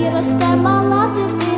і росте мала дитина.